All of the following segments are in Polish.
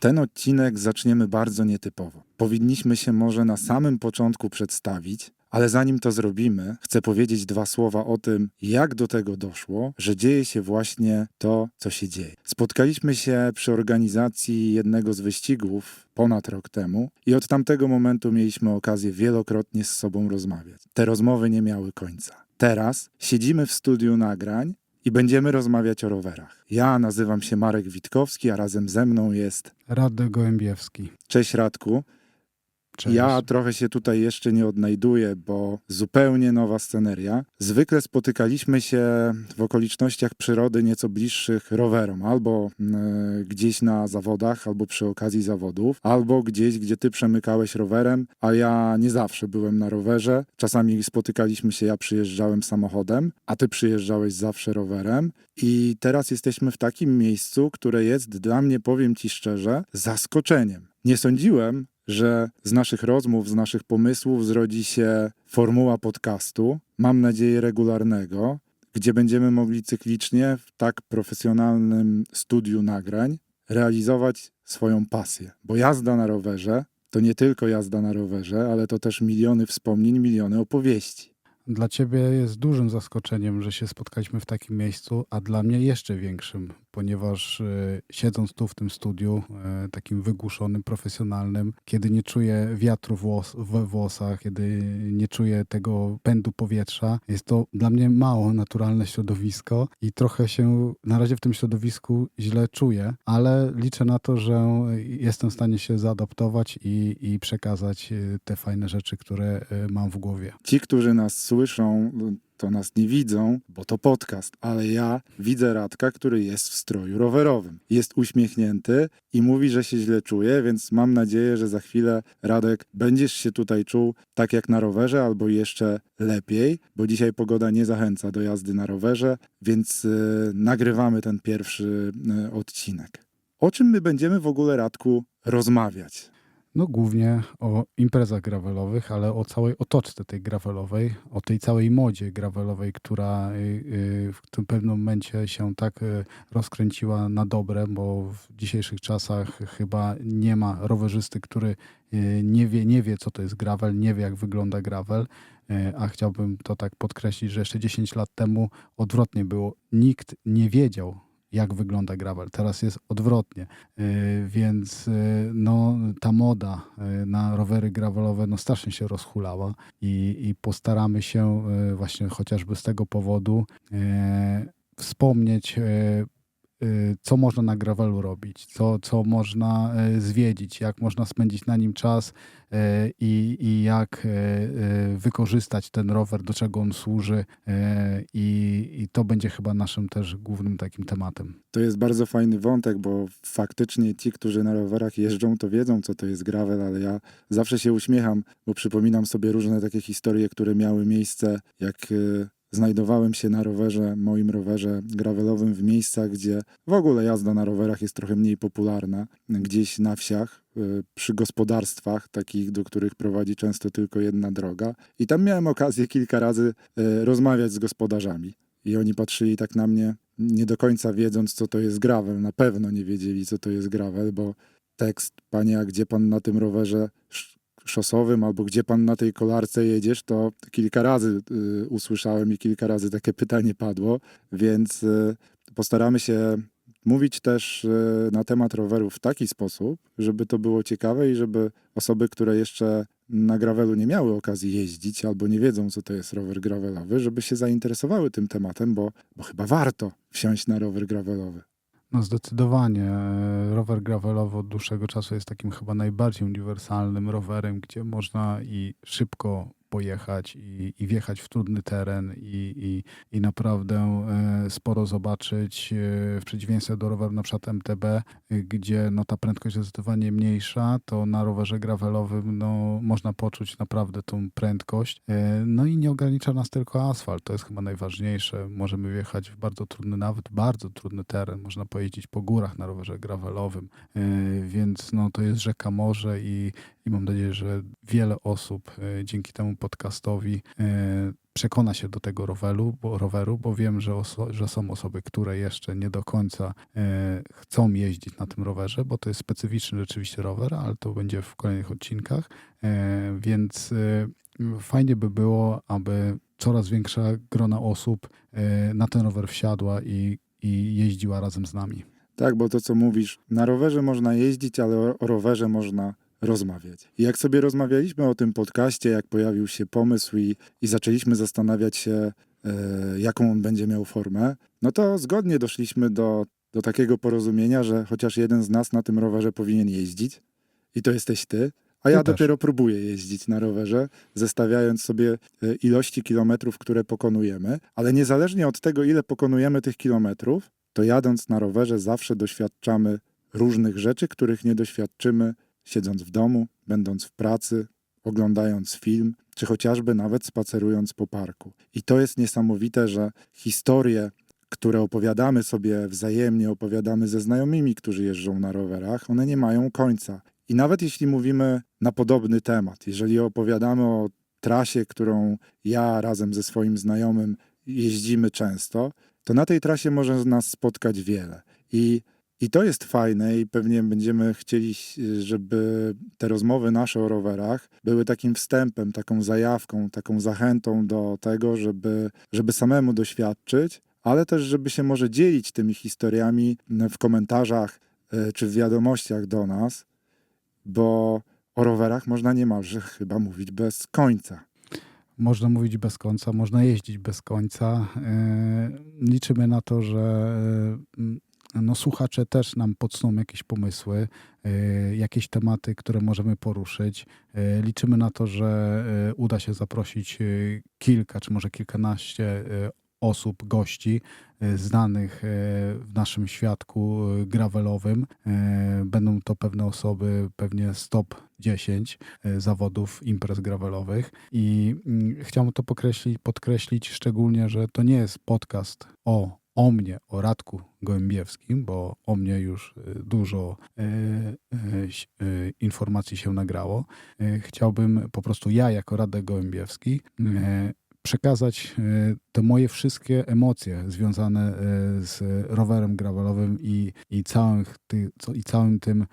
Ten odcinek zaczniemy bardzo nietypowo. Powinniśmy się może na samym początku przedstawić, ale zanim to zrobimy, chcę powiedzieć dwa słowa o tym, jak do tego doszło, że dzieje się właśnie to, co się dzieje. Spotkaliśmy się przy organizacji jednego z wyścigów ponad rok temu i od tamtego momentu mieliśmy okazję wielokrotnie z sobą rozmawiać. Te rozmowy nie miały końca. Teraz siedzimy w studiu nagrań i będziemy rozmawiać o rowerach. Ja nazywam się Marek Witkowski, a razem ze mną jest. Radek Gołębiewski. Cześć Radku. Cześć. Ja trochę się tutaj jeszcze nie odnajduję, bo zupełnie nowa sceneria. Zwykle spotykaliśmy się w okolicznościach przyrody nieco bliższych rowerom, albo e, gdzieś na zawodach, albo przy okazji zawodów, albo gdzieś, gdzie ty przemykałeś rowerem, a ja nie zawsze byłem na rowerze. Czasami spotykaliśmy się, ja przyjeżdżałem samochodem, a ty przyjeżdżałeś zawsze rowerem. I teraz jesteśmy w takim miejscu, które jest dla mnie, powiem ci szczerze, zaskoczeniem. Nie sądziłem, że z naszych rozmów, z naszych pomysłów zrodzi się formuła podcastu, mam nadzieję regularnego, gdzie będziemy mogli cyklicznie w tak profesjonalnym studiu nagrań realizować swoją pasję. Bo jazda na rowerze to nie tylko jazda na rowerze, ale to też miliony wspomnień, miliony opowieści. Dla ciebie jest dużym zaskoczeniem, że się spotkaliśmy w takim miejscu, a dla mnie jeszcze większym, ponieważ e, siedząc tu w tym studiu, e, takim wygłuszonym, profesjonalnym, kiedy nie czuję wiatru we włosach, kiedy nie czuję tego pędu powietrza, jest to dla mnie mało naturalne środowisko i trochę się na razie w tym środowisku źle czuję, ale liczę na to, że jestem w stanie się zaadaptować i, i przekazać e, te fajne rzeczy, które mam w głowie. Ci, którzy nas słyszą, to nas nie widzą, bo to podcast, ale ja widzę Radka, który jest w stroju rowerowym. Jest uśmiechnięty i mówi, że się źle czuje, więc mam nadzieję, że za chwilę Radek będziesz się tutaj czuł tak jak na rowerze albo jeszcze lepiej, bo dzisiaj pogoda nie zachęca do jazdy na rowerze, więc y, nagrywamy ten pierwszy y, odcinek. O czym my będziemy w ogóle, Radku, rozmawiać? No głównie o imprezach gravelowych, ale o całej otoczce tej gravelowej, o tej całej modzie gravelowej, która y, y, w tym pewnym momencie się tak y, rozkręciła na dobre, bo w dzisiejszych czasach chyba nie ma rowerzysty, który nie wie, nie wie co to jest gravel, nie wie jak wygląda gravel, a chciałbym to tak podkreślić, że jeszcze 10 lat temu odwrotnie było. Nikt nie wiedział, jak wygląda gravel. Teraz jest odwrotnie, Yy, więc yy, no, ta moda yy, na rowery gravelowe no, strasznie się rozhulała i, i postaramy się właśnie chociażby z tego powodu wspomnieć, co można na gravelu robić, co, co można yy, zwiedzić, jak można spędzić na nim czas yy, i, i jak yy, wykorzystać ten rower, do czego on służy i, i to będzie chyba naszym też głównym takim tematem. To jest bardzo fajny wątek, bo faktycznie ci, którzy na rowerach jeżdżą, to wiedzą, co to jest gravel, ale ja zawsze się uśmiecham, bo przypominam sobie różne takie historie, które miały miejsce, jak y, znajdowałem się na rowerze, moim rowerze gravelowym w miejscach, gdzie w ogóle jazda na rowerach jest trochę mniej popularna, gdzieś na wsiach, y, przy gospodarstwach, takich, do których prowadzi często tylko jedna droga. I tam miałem okazję kilka razy y, rozmawiać z gospodarzami. I oni patrzyli tak na mnie, nie do końca wiedząc, co to jest gravel. Na pewno nie wiedzieli, co to jest gravel, bo tekst, panie, a gdzie pan na tym rowerze szosowym, albo gdzie pan na tej kolarce jedziesz, to kilka razy y, usłyszałem i kilka razy takie pytanie padło, więc y, postaramy się mówić też y, na temat rowerów w taki sposób, żeby to było ciekawe i żeby osoby, które jeszcze na gravelu nie miały okazji jeździć albo nie wiedzą, co to jest rower gravelowy, żeby się zainteresowały tym tematem, bo, bo chyba warto wsiąść na rower gravelowy. No zdecydowanie. Rower gravelowy od dłuższego czasu jest takim chyba najbardziej uniwersalnym rowerem, gdzie można i szybko pojechać i, i wjechać w trudny teren i, i, i naprawdę e, sporo zobaczyć e, w przeciwieństwie do roweru na przykład MTB, e, gdzie no, ta prędkość jest zdecydowanie mniejsza, to na rowerze gravelowym no, można poczuć naprawdę tą prędkość. No i nie ogranicza nas tylko asfalt, to jest chyba najważniejsze. Możemy wjechać w bardzo trudny, nawet bardzo trudny teren, można pojeździć po górach na rowerze gravelowym, więc no, to jest rzeka morze i, i mam nadzieję, że wiele osób e, dzięki temu podcastowi e, przekona się do tego roweru, bo, roweru, bo wiem, że, oso- że są osoby, które jeszcze nie do końca e, chcą jeździć na tym rowerze, bo to jest specyficzny rzeczywiście rower, ale to będzie w kolejnych odcinkach, więc fajnie by było, aby coraz większa grona osób na ten rower wsiadła i, i jeździła razem z nami. Tak, bo to co mówisz, na rowerze można jeździć, ale o rowerze można rozmawiać. I jak sobie rozmawialiśmy o tym podcaście, jak pojawił się pomysł i, i zaczęliśmy zastanawiać się, e, jaką on będzie miał formę, no to zgodnie doszliśmy do, do takiego porozumienia, że chociaż jeden z nas na tym rowerze powinien jeździć, i to jesteś ty, a ja dopiero próbuję jeździć na rowerze, zestawiając sobie e, ilości kilometrów, które pokonujemy, ale niezależnie od tego, ile pokonujemy tych kilometrów, to jadąc na rowerze zawsze doświadczamy różnych rzeczy, których nie doświadczymy siedząc w domu, będąc w pracy, oglądając film, czy chociażby nawet spacerując po parku. I to jest niesamowite, że historie, które opowiadamy sobie wzajemnie, opowiadamy ze znajomymi, którzy jeżdżą na rowerach, one nie mają końca. I nawet jeśli mówimy na podobny temat, jeżeli opowiadamy o trasie, którą ja razem ze swoim znajomym jeździmy często, to na tej trasie może nas spotkać wiele. I, I to jest fajne i pewnie będziemy chcieli, żeby te rozmowy nasze o rowerach były takim wstępem, taką zajawką, taką zachętą do tego, żeby, żeby samemu doświadczyć, ale też żeby się może dzielić tymi historiami w komentarzach e, czy w wiadomościach do nas, bo o rowerach można niemalże chyba mówić bez końca. Można mówić bez końca, można jeździć bez końca. E, Liczymy na to, że e, no, słuchacze też nam podsuną jakieś pomysły, e, jakieś tematy, które możemy poruszyć. E, Liczymy na to, że e, uda się zaprosić kilka czy może kilkanaście osób, gości znanych w naszym świadku gravelowym. Będą to pewne osoby, pewnie stop 10 e, zawodów imprez gravelowych i mm, chciałbym to pokreślić, podkreślić szczególnie, że to nie jest podcast o, o mnie, o Radku Gołębiewskim, bo o mnie już e, dużo e, e, e, informacji się nagrało. E, Chciałbym po prostu ja jako Radek Gołębiewski e, przekazać te moje wszystkie emocje związane z rowerem gravelowym i, i, całym, ty, i całym tym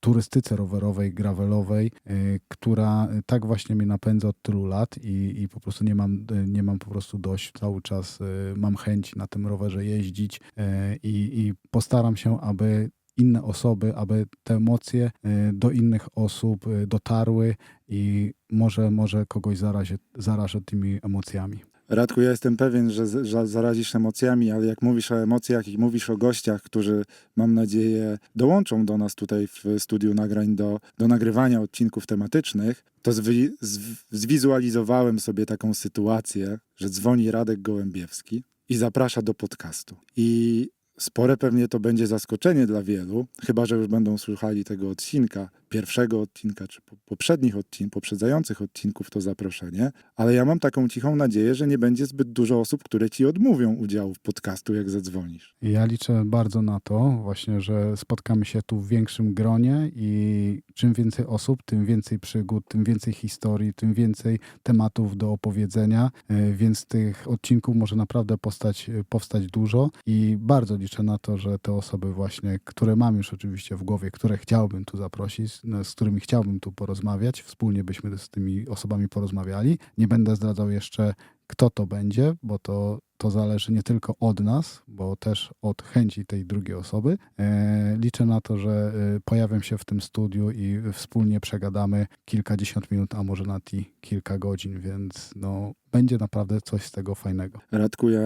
turystyce rowerowej, gravelowej, e, która tak właśnie mnie napędza od tylu lat i, i po prostu nie mam, e, nie mam po prostu dość. Cały czas e, mam chęć na tym rowerze jeździć e, i, i postaram się, aby inne osoby, aby te emocje e, do innych osób e, dotarły i może, może kogoś zarazię, zarażę tymi emocjami. Radku, ja jestem pewien, że, z- że zarazisz emocjami, ale jak mówisz o emocjach i mówisz o gościach, którzy mam nadzieję dołączą do nas tutaj w studiu nagrań do, do nagrywania odcinków tematycznych, to zwi, z, zwizualizowałem sobie taką sytuację, że dzwoni Radek Gołębiewski i zaprasza do podcastu. I spore pewnie to będzie zaskoczenie dla wielu, chyba że już będą słuchali tego odcinka, pierwszego odcinka, czy po- poprzednich odcinków, poprzedzających odcinków to zaproszenie, ale ja mam taką cichą nadzieję, że nie będzie zbyt dużo osób, które ci odmówią udziału w podcastu, jak zadzwonisz. Ja liczę bardzo na to właśnie, że spotkamy się tu w większym gronie i czym więcej osób, tym więcej przygód, tym więcej historii, tym więcej tematów do opowiedzenia, e, więc tych odcinków może naprawdę powstać, powstać dużo i bardzo liczę na to, że te osoby właśnie, które mam już oczywiście w głowie, które chciałbym tu zaprosić, z którymi chciałbym tu porozmawiać, wspólnie byśmy z tymi osobami porozmawiali. Nie będę zdradzał jeszcze kto to będzie, bo to, to zależy nie tylko od nas, bo też od chęci tej drugiej osoby. E, liczę na to, że e, pojawię się w tym studiu i wspólnie przegadamy kilkadziesiąt minut, a może nawet i kilka godzin, więc no, będzie naprawdę coś z tego fajnego. Radku, ja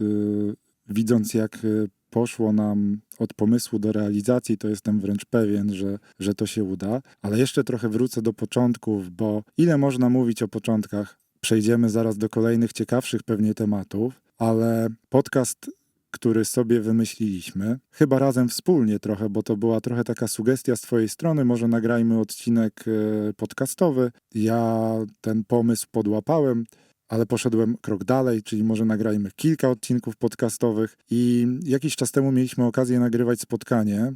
y, widząc jak y, poszło nam od pomysłu do realizacji, to jestem wręcz pewien, że, że to się uda. Ale jeszcze trochę wrócę do początków, bo ile można mówić o początkach? Przejdziemy zaraz do kolejnych ciekawszych pewnie tematów, ale podcast który sobie wymyśliliśmy, chyba razem wspólnie trochę, bo to była trochę taka sugestia z Twojej strony, może nagrajmy odcinek e, podcastowy. Ja ten pomysł podłapałem, ale poszedłem krok dalej, czyli może nagrajmy kilka odcinków podcastowych. I jakiś czas temu mieliśmy okazję nagrywać spotkanie, e,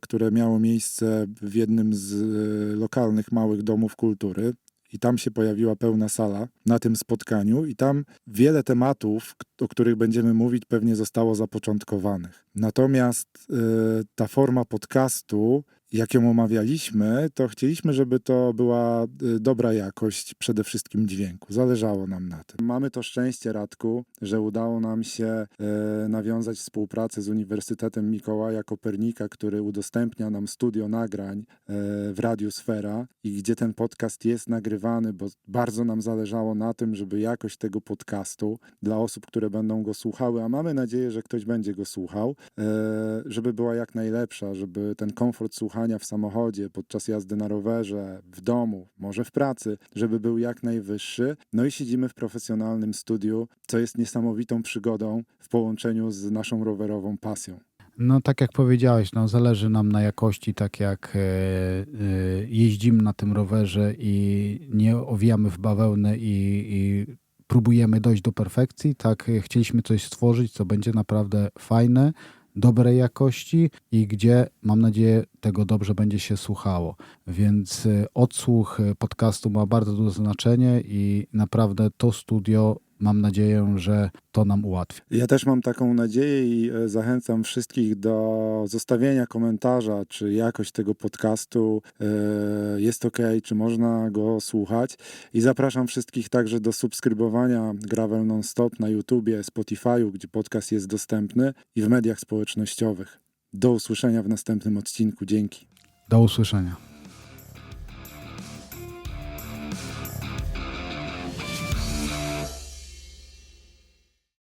które miało miejsce w jednym z e, lokalnych małych domów kultury. i tam się pojawiła pełna sala na tym spotkaniu i tam wiele tematów, o których będziemy mówić, pewnie zostało zapoczątkowanych. Natomiast y, ta forma podcastu, jak ją omawialiśmy, to chcieliśmy, żeby to była y, dobra jakość przede wszystkim dźwięku. Zależało nam na tym. Mamy to szczęście, Radku, że udało nam się y, nawiązać współpracę z Uniwersytetem Mikołaja Kopernika, który udostępnia nam studio nagrań y, w Radiu Sfera i gdzie ten podcast jest nagrywany, bo bardzo nam zależało na tym, żeby jakość tego podcastu dla osób, które będą go słuchały, a mamy nadzieję, że ktoś będzie go słuchał, e, żeby była jak najlepsza, żeby ten komfort słuchania w samochodzie, podczas jazdy na rowerze, w domu, może w pracy, żeby był jak najwyższy. No i siedzimy w profesjonalnym studiu, co jest niesamowitą przygodą w połączeniu z naszą rowerową pasją. No tak jak powiedziałeś, no, zależy nam na jakości, tak jak e, e, jeździmy na tym rowerze i nie owijamy w bawełnę i, i próbujemy dojść do perfekcji, tak e, chcieliśmy coś stworzyć, co będzie naprawdę fajne, dobrej jakości i gdzie, mam nadzieję, tego dobrze będzie się słuchało. Więc e, odsłuch e, podcastu ma bardzo duże znaczenie i naprawdę to studio, mam nadzieję, że to nam ułatwi. Ja też mam taką nadzieję i e, zachęcam wszystkich do zostawienia komentarza, czy jakość tego podcastu e, jest ok, czy można go słuchać. I zapraszam wszystkich także do subskrybowania Gravel Non-Stop na YouTubie, Spotify'u, gdzie podcast jest dostępny i w mediach społecznościowych. Do usłyszenia w następnym odcinku. Dzięki. Do usłyszenia.